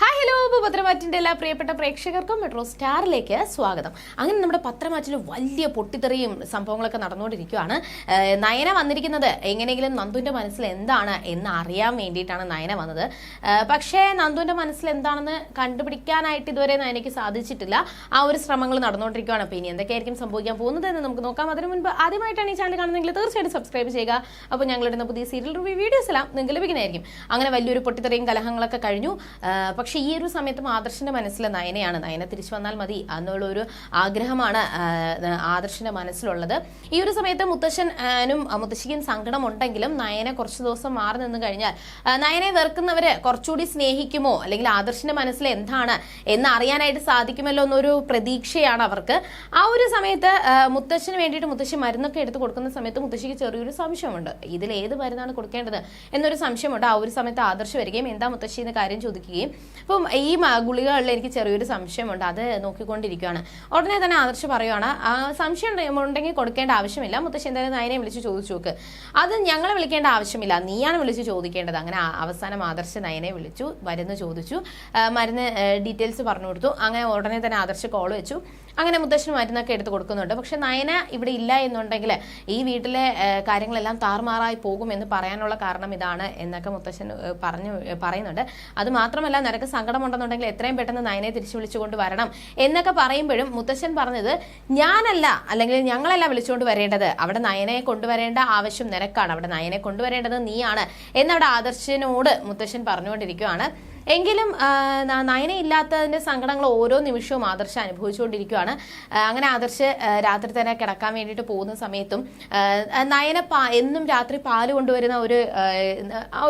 Hi, hello പത്രമാറ്റിന്റെ എല്ലാ പ്രിയപ്പെട്ട പ്രേക്ഷകർക്കും മെട്രോ സ്റ്റാറിലേക്ക് സ്വാഗതം. അങ്ങനെ നമ്മുടെ പത്രമാറ്റിൽ വലിയ പൊട്ടിത്തെറിയും സംഭവങ്ങളൊക്കെ നടന്നുകൊണ്ടിരിക്കുകയാണ്. നയന വന്നിരിക്കുന്നത് എങ്ങനെയെങ്കിലും നന്ദുവിന്റെ മനസ്സിൽ എന്താണ് എന്ന് അറിയാൻ വേണ്ടിയിട്ടാണ് നയന വന്നത്. പക്ഷേ നന്ദുവിന്റെ മനസ്സിൽ എന്താണെന്ന് കണ്ടുപിടിക്കാനായിട്ട് ഇതുവരെ നയനയ്ക്ക് സാധിച്ചിട്ടില്ല. ആ ഒരു ശ്രമങ്ങൾ നടന്നുകൊണ്ടിരിക്കുകയാണ്. അപ്പോൾ ഇനി എന്തൊക്കെയായിരിക്കും സംഭവിക്കാൻ പോകുന്നത് എന്ന് നമുക്ക് നോക്കാം. അതിനു മുൻപ് ആദ്യമായിട്ടാണ് ഈ ചാനൽ കാണുന്നതെങ്കിൽ തീർച്ചയായിട്ടും സബ്സ്ക്രൈബ് ചെയ്യുക. അപ്പോൾ ഞങ്ങളിടുന്ന പുതിയ സീരിയൽ റിവ്യൂ വീഡിയോസ് എല്ലാം നിങ്ങൾക്ക് ലഭിക്കുന്നതായിരിക്കും. അങ്ങനെ വലിയൊരു പൊട്ടിത്തെറിയും കലഹങ്ങളൊക്കെ കഴിഞ്ഞു. പക്ഷേ ഒരു സമയത്തും ആദർശിന്റെ മനസ്സിൽ നയനയാണ്. നയന തിരിച്ചു വന്നാൽ മതി എന്നുള്ള ഒരു ആഗ്രഹമാണ് ആദർശിന്റെ മനസ്സിലുള്ളത്. ഈ ഒരു സമയത്ത് മുത്തശ്ശനും മുത്തശ്ശിക്കും സങ്കടം ഉണ്ടെങ്കിലും നയനെ കുറച്ച് ദിവസം മാറി നിന്ന് കഴിഞ്ഞാൽ നയനെ വെറുക്കുന്നവര് കുറച്ചുകൂടി സ്നേഹിക്കുമോ? അല്ലെങ്കിൽ ആദർശിന്റെ മനസ്സിൽ എന്താണ് എന്ന് അറിയാനായിട്ട് സാധിക്കുമല്ലോ എന്നൊരു പ്രതീക്ഷയാണ് അവർക്ക്. ആ ഒരു സമയത്ത് മുത്തശ്ശന് വേണ്ടിയിട്ട് മുത്തശ്ശി മരുന്നൊക്കെ എടുത്ത് കൊടുക്കുന്ന സമയത്ത് മുത്തശ്ശിക്ക് ചെറിയൊരു സംശയമുണ്ട്. ഇതിൽ ഏത് മരുന്നാണ് കൊടുക്കേണ്ടത് എന്നൊരു സംശയമുണ്ട്. ആ ഒരു സമയത്ത് ആദർശ് വരികയും എന്താ മുത്തശ്ശി എന്ന കാര്യം ചോദിക്കുകയും. അപ്പം ഈ ഗുളികകളിൽ എനിക്ക് ചെറിയൊരു സംശയമുണ്ട്. അത് നോക്കിക്കൊണ്ടിരിക്കുകയാണ് ഉടനെ തന്നെ ആദർശ് പറയുവാണ് "ആ, സംശയം ഉണ്ടെ- ഉണ്ടെങ്കിൽ കൊടുക്കേണ്ട ആവശ്യമില്ല. മുത്തശ്ശി എന്തായാലും നയനെ വിളിച്ച് ചോദിച്ചു നോക്ക്. അത് ഞങ്ങളെ വിളിക്കേണ്ട ആവശ്യമില്ല. നീയാണ് വിളിച്ച് ചോദിക്കേണ്ടത്. അങ്ങനെ അവസാനം ആദർശ് നയനെ വിളിച്ചു മരുന്ന് ചോദിച്ചു. മരുന്ന് ഡീറ്റെയിൽസ് പറഞ്ഞു കൊടുത്തു. അങ്ങനെ ഉടനെ തന്നെ ആദർശ് കോൾ വെച്ചു. അങ്ങനെ മുത്തശ്ശന് മരുന്നൊക്കെ എടുത്ത് കൊടുക്കുന്നുണ്ട്. പക്ഷെ നയന ഇവിടെ ഇല്ല എന്നുണ്ടെങ്കിൽ ഈ വീട്ടിലെ കാര്യങ്ങളെല്ലാം താറുമാറായി പോകും എന്ന് പറയാനുള്ള കാരണം ഇതാണ് എന്നൊക്കെ മുത്തശ്ശൻ പറഞ്ഞു പറയുന്നുണ്ട്. അത് മാത്രമല്ല നിനക്ക് സങ്കടമുണ്ടെന്നുണ്ടെങ്കിൽ എത്രയും പെട്ടെന്ന് നയനെ തിരിച്ചു വിളിച്ചുകൊണ്ട് വരണം. എന്നൊക്കെ പറയുമ്പോഴും മുത്തശ്ശൻ പറഞ്ഞത് ഞാനല്ല അല്ലെങ്കിൽ ഞങ്ങളല്ല വിളിച്ചുകൊണ്ട് വരേണ്ടത്. അവിടെ നയനെ കൊണ്ടുവരേണ്ട ആവശ്യം നിനക്കാണ്. അവിടെ നയനെ കൊണ്ടുവരേണ്ടത് നീയാണ്. എന്നവിടെ ആദർശനോട് മുത്തശ്ശൻ പറഞ്ഞുകൊണ്ടിരിക്കുകയാണ്. എങ്കിലും നയന ഇല്ലാത്തതിന്റെ സങ്കടങ്ങൾ ഓരോ നിമിഷവും ആദർശ അനുഭവിച്ചുകൊണ്ടിരിക്കുകയാണ്. അങ്ങനെ ആദർശ് രാത്രി തന്നെ കിടക്കാൻ വേണ്ടിയിട്ട് പോകുന്ന സമയത്തും നയന പാ എന്നും രാത്രി പാൽ കൊണ്ടുവരുന്ന ഒരു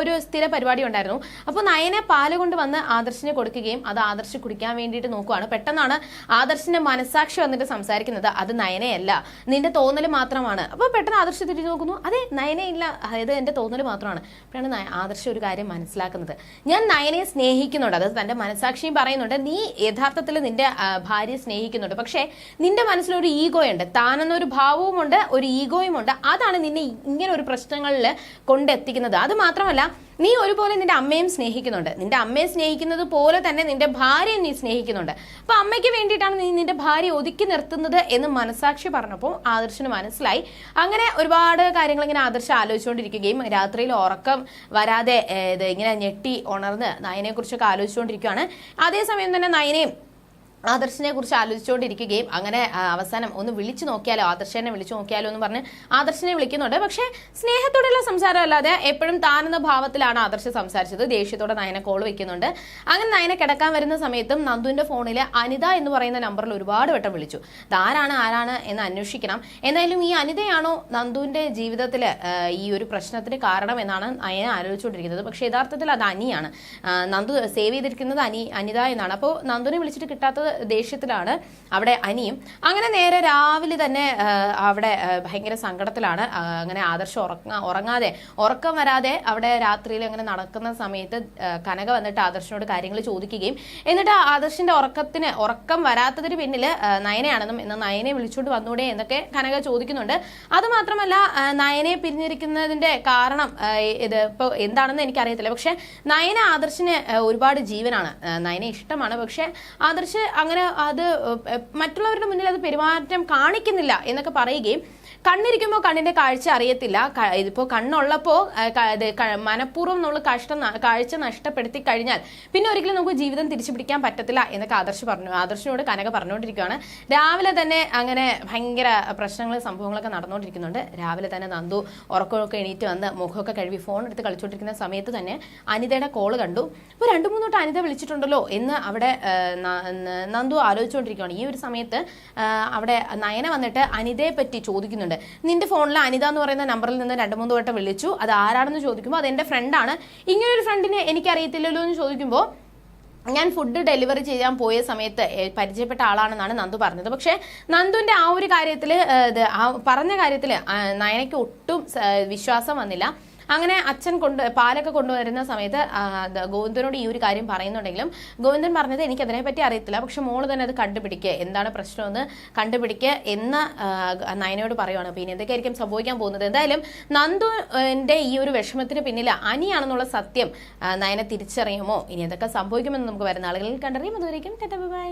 ഒരു സ്ഥിര പരിപാടി ഉണ്ടായിരുന്നു. അപ്പോൾ നയന പാൽ കൊണ്ടുവന്ന് ആദർശിന് കൊടുക്കുകയും അത് ആദർശ് കുടിക്കാൻ വേണ്ടിയിട്ട് നോക്കുവാണ്. പെട്ടെന്നാണ് ആദർശിന്റെ മനസാക്ഷി വന്നിട്ട് സംസാരിക്കുന്നത്. അത് നയനയല്ല നിന്റെ തോന്നൽ മാത്രമാണ്. അപ്പോൾ പെട്ടെന്ന് ആദർശ് തിരിഞ്ഞു നോക്കുന്നു. അതെ നയനയില്ല അതായത് എന്റെ തോന്നൽ മാത്രമാണ്. അപ്പോഴാണ് ആദർശ ഒരു കാര്യം മനസ്സിലാക്കുന്നത്. ഞാൻ നയനയെ സ്നേഹിക്കുന്നുണ്ട്. അത് തന്റെ മനസാക്ഷിയും പറയുന്നുണ്ട്. നീ യഥാർത്ഥത്തിൽ നിന്റെ ഭാര്യ സ്നേഹിക്കുന്നുണ്ട്. പക്ഷേ നിന്റെ മനസ്സിലൊരു ഈഗോ ഉണ്ട്. താനെന്നൊരു ഭാവവുമുണ്ട് ഒരു ഈഗോയും ഉണ്ട്. അതാണ് നിന്നെ ഇങ്ങനെ ഒരു പ്രശ്നങ്ങളിൽ കൊണ്ടെത്തിക്കുന്നത്. അത് മാത്രമല്ല നീ ഒരുപോലെ നിന്റെ അമ്മയും സ്നേഹിക്കുന്നുണ്ട്. നിന്റെ അമ്മയെ സ്നേഹിക്കുന്നത് പോലെ തന്നെ നിന്റെ ഭാര്യയെ നീ സ്നേഹിക്കുന്നുണ്ട്. അപ്പൊ അമ്മയ്ക്ക് വേണ്ടിയിട്ടാണ് നീ നിന്റെ ഭാര്യ ഒതുക്കി നിർത്തുന്നത് എന്ന് മനസാക്ഷി പറഞ്ഞപ്പോൾ ആദർശന് മനസ്സിലായി. അങ്ങനെ ഒരുപാട് കാര്യങ്ങൾ ഇങ്ങനെ ആദർശം ആലോചിച്ചുകൊണ്ടിരിക്കുകയും രാത്രിയിൽ ഉറക്കം വരാതെ ഇത് ഇങ്ങനെ ഞെട്ടി ഉണർന്ന് നയനെ കുറിച്ചൊക്കെ ആലോചിച്ചുകൊണ്ടിരിക്കുകയാണ്. അതേസമയം തന്നെ നയനെയും ആദർശിനെ കുറിച്ച് ആലോചിച്ചുകൊണ്ടിരിക്കുകയും അങ്ങനെ അവസാനം ഒന്ന് വിളിച്ചു നോക്കിയാലോ ആദർശനെ വിളിച്ചു നോക്കിയാലോ എന്ന് പറഞ്ഞ് ആദർശനെ വിളിക്കുന്നുണ്ട്. പക്ഷേ സ്നേഹത്തോടെയുള്ള സംസാരം അല്ലാതെ എപ്പോഴും താനെന്ന ഭാവത്തിലാണ് ആദർശ് സംസാരിച്ചത്. ദേഷ്യത്തോടെ നയനെ കോൾ വെക്കുന്നുണ്ട്. അങ്ങനെ നയനെ കിടക്കാൻ വരുന്ന സമയത്തും നന്ദുവിന്റെ ഫോണിൽ അനിത എന്ന് പറയുന്ന നമ്പറിൽ ഒരുപാട് വട്ടം വിളിച്ചു. ആരാണ് ആരാണ് എന്ന് അന്വേഷിക്കണം. എന്തായാലും ഈ അനിതയാണോ നന്ദുവിന്റെ ജീവിതത്തിൽ ഈ ഒരു പ്രശ്നത്തിന് കാരണം എന്നാണ് നയന ആലോചിച്ചുകൊണ്ടിരിക്കുന്നത്. പക്ഷേ യഥാർത്ഥത്തിൽ അത് അനിയാണ്. നന്ദു സേവ് ചെയ്തിരിക്കുന്നത് അനി അനിത എന്നാണ്. അപ്പോൾ നന്ദുവിനെ വിളിച്ചിട്ട് കിട്ടാത്തത് ദേഷ്യത്തിലാണ് അവിടെ അനിയും. അങ്ങനെ നേരെ രാവിലെ തന്നെ അവിടെ ഭയങ്കര സങ്കടത്തിലാണ് അങ്ങനെ ആദർശം ഉറങ്ങാ ഉറങ്ങാതെ ഉറക്കം വരാതെ അവിടെ രാത്രിയിൽ അങ്ങനെ നടക്കുന്ന സമയത്ത് കനക വന്നിട്ട് ആദർശനോട് കാര്യങ്ങൾ ചോദിക്കുകയും എന്നിട്ട് ആദർശിന്റെ ഉറക്കത്തിന് ഉറക്കം വരാത്തതിന് പിന്നിൽ നയനയാണെന്നും എന്ന് നയനെ വിളിച്ചുകൊണ്ട് വന്നൂടെ എന്നൊക്കെ കനക ചോദിക്കുന്നുണ്ട്. അതുമാത്രമല്ല നയനെ പിരിഞ്ഞിരിക്കുന്നതിന്റെ കാരണം ഇത് ഇപ്പോൾ എന്താണെന്ന് എനിക്കറിയത്തില്ല. പക്ഷെ നയന ആദർശിന് ഒരുപാട് ജീവനാണ്. നയനെ ഇഷ്ടമാണ്. പക്ഷെ ആദർശ് അങ്ങനെ അത് മറ്റുള്ളവരുടെ മുന്നിൽ അത് പെരുമാറ്റം കാണിക്കുന്നില്ല എന്നൊക്കെ പറയുകയും കണ്ണിരിക്കുമ്പോൾ കണ്ണിന്റെ കാഴ്ച അറിയത്തില്ല. ഇതിപ്പോൾ ഇതിപ്പോ കണ്ണുള്ളപ്പോ ആ, ക- ഇത് ക- മനഃപൂർവം നമ്മൾ കഷ്ട കാഴ്ച നഷ്ടപ്പെടുത്തി കഴിഞ്ഞാൽ പിന്നെ ഒരിക്കലും നമുക്ക് ജീവിതം തിരിച്ചു പിടിക്കാൻ പറ്റത്തില്ല എന്നൊക്കെ ആദർശ് പറഞ്ഞു ആദർശിനോട് കനക പറഞ്ഞുകൊണ്ടിരിക്കുകയാണ്. രാവിലെ തന്നെ അങ്ങനെ ഭയങ്കര പ്രശ്നങ്ങൾ സംഭവങ്ങളൊക്കെ നടന്നുകൊണ്ടിരിക്കുന്നുണ്ട്. രാവിലെ തന്നെ നന്ദു ഉറക്കമൊക്കെ എണീറ്റ് വന്ന് മുഖമൊക്കെ കഴുകി ഫോൺ എടുത്ത് കളിച്ചുകൊണ്ടിരിക്കുന്ന സമയത്ത് തന്നെ അനിതയുടെ കോൾ കണ്ടു. അപ്പോൾ രണ്ട് മൂന്ന് തൊട്ട് അനിത വിളിച്ചിട്ടുണ്ടല്ലോ എന്ന് അവിടെ നന്ദു ആലോചിച്ചുകൊണ്ടിരിക്കുകയാണ്. ഈ ഒരു സമയത്ത് അവിടെ നയന വന്നിട്ട് അനിതയെ പറ്റി ചോദിക്കുന്നുണ്ട്. നിന്റെ ഫോണിൽ അനിത എന്ന് പറയുന്ന നമ്പറിൽ നിന്ന് രണ്ട് മൂന്ന് വട്ടം വിളിച്ചു. അത് ആരാണെന്ന് ചോദിക്കുമ്പോൾ അത് എന്റെ ഫ്രണ്ടാണ് ഇങ്ങനെ ഒരു ഫ്രണ്ടിനെ എനിക്കറിയത്തില്ലല്ലോ എന്ന് ചോദിക്കുമ്പോൾ ഞാൻ ഫുഡ് ഡെലിവറി ചെയ്യാൻ പോയ സമയത്ത് പരിചയപ്പെട്ട ആളാണെന്നാണ് നന്ദു പറഞ്ഞത്. പക്ഷേ നന്ദുവിന്റെ ആ ഒരു കാര്യത്തിൽ പറഞ്ഞ കാര്യത്തിൽ നയനയ്ക്ക് ഒട്ടും വിശ്വാസം വന്നില്ല. അങ്ങനെ അച്ഛൻ കൊണ്ട് പാലൊക്കെ കൊണ്ടുവരുന്ന സമയത്ത് ഗോവിന്ദനോട് ഈ ഒരു കാര്യം പറയുന്നുണ്ടെങ്കിലും ഗോവിന്ദൻ പറഞ്ഞത് എനിക്ക് അതിനെപ്പറ്റി അറിയത്തില്ല. പക്ഷെ മോൾ തന്നെ അത് കണ്ടുപിടിക്കുക. എന്താണ് പ്രശ്നമെന്ന് കണ്ടുപിടിക്കുക എന്ന് നയനയോട് പറയുവാണ്. പിന്നെ എന്തൊക്കെയായിരിക്കും സംഭവിക്കാൻ പോകുന്നത്? എന്തായാലും നന്ദുവിന്റെ ഈ ഒരു വിഷമത്തിന് പിന്നിൽ അനിയാണെന്നുള്ള സത്യം നയനെ നയന തിരിച്ചറിയുമോ? ഇനി എന്തൊക്കെ സംഭവിക്കുമെന്ന് നമുക്ക് വരുന്ന ആളുകളിൽ കണ്ടറിയും. അതുവരെയും ബൈ.